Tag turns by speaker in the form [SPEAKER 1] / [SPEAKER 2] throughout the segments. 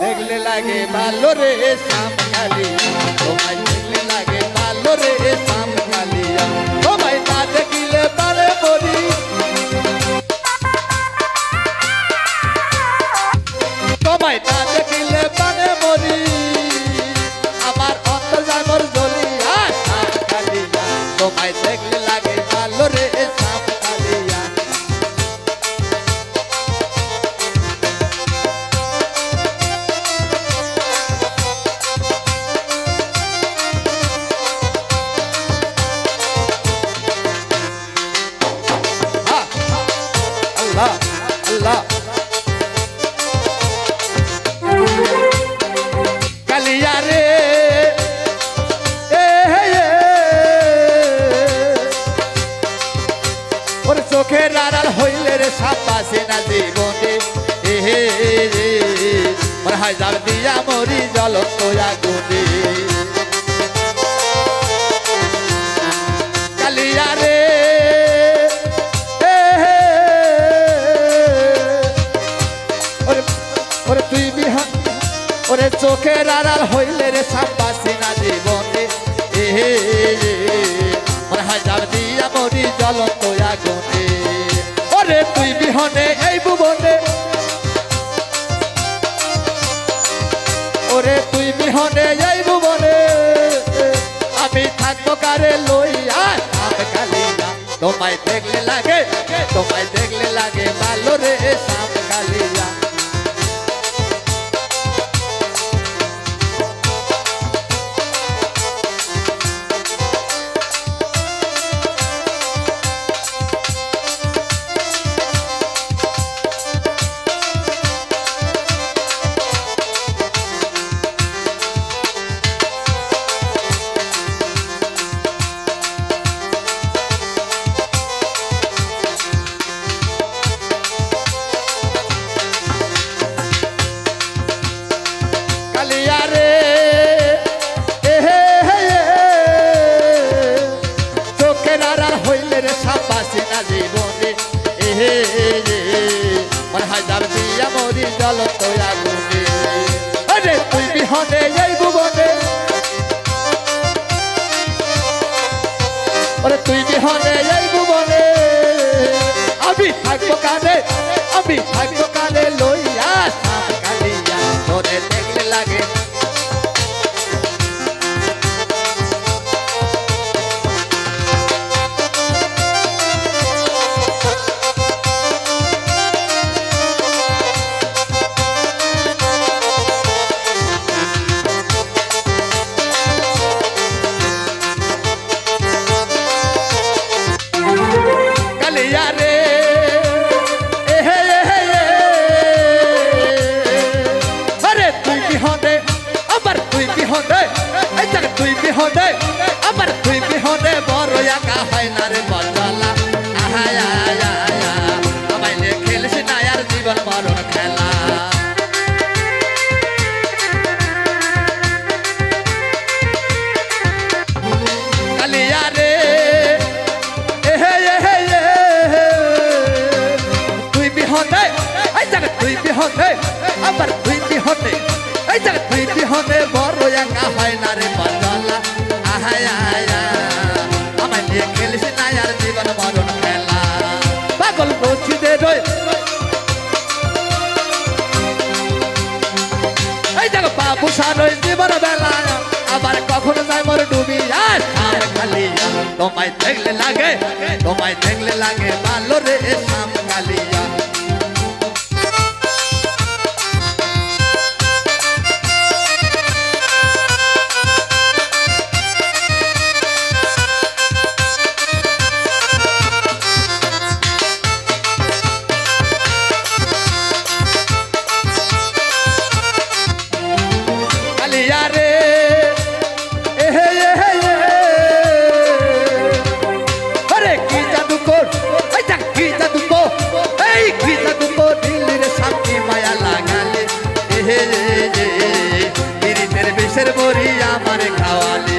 [SPEAKER 1] দেখলে লাগে ভালো রে শ্যাম কালিয়া তোমায় দেখলে লাগে ভালো রে শ্যাম কালিয়া তোমায় না দেখিলে পারে বলি তোমায় না দেখিলে পারে আল্লাহ আল্লাহ। চোখের আড়াল হইলে রে সাপাসে না জীবনে, এ, হে ওর হাজার দিয়া মরি জল তোয়া গুনে কালিয়া রে চোখের আড়াল হইলে রে সাপাসি না জীবনে। হাজার দিয়া মরি জ্বলন্ত আগুনে। ওরে তুই বিহনে এই ভুবনে। ওরে তুই বিহনে এই ভুবনে। আমি থাকব কারে লইয়া। কালিয়া। তোমায় দেখলে লাগে, তোমায় দেখলে লাগে ভালো রে সাম কালিয়া। কালিয়া রে। এ, হে। চোখের আড়াল হইলে রে সাপাসি না জীবনে। এ, হে এ। মন হাজার দিয়া মরি জল তোয়া গুনে আরে তুই বিহনে এই ভুবনে। ওরে, তুই বিহনে এই ভুবনে। আমি থাকব কানে, আমি থাকব বিহনে আবার তুই বিহনে এই দেখ তুই বিহনে বড় একা হয় না রে বদলা। আহায় আয়া আমায় নিয়ে খেলিস না আর জীবন মরণ খেলা। পাগল মসজিদে রয়ে এই দেখো বাবু সারই জীবন বেলা। আবার কখনো মোর ডুবি আর খালিয়া। তোমায় দেখলে লাগে, তোমায় দেখলে লাগে ভালো রে কালিয়া রে। আরে কি জাদু কর কি জাদু কর এই কি জাদু কর দিল্লির শান্তি মায়া লাগালে এ রে রে বিষের বড়ি আমার খাওয়ালে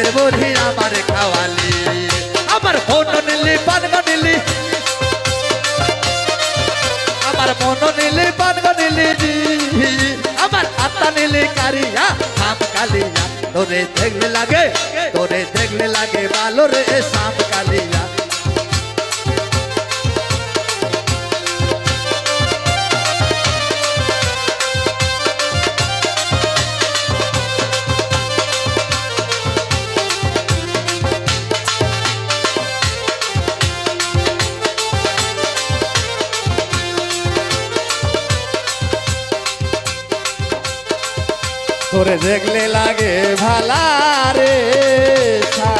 [SPEAKER 1] পীড়িতের বিষের বড়ি আমার খাওয়ালি। আমার মন নিলি পান নিলি। আমার মন নিলি পান নিলি। আমার আত্মা নিলি কারিয়া সাম কালিয়া। তোরে দেখলে লাগে, তোরে দেখলে লাগে ভালো রে সাম কালিয়া। তোরে দেখলে লাগে ভালা রে সা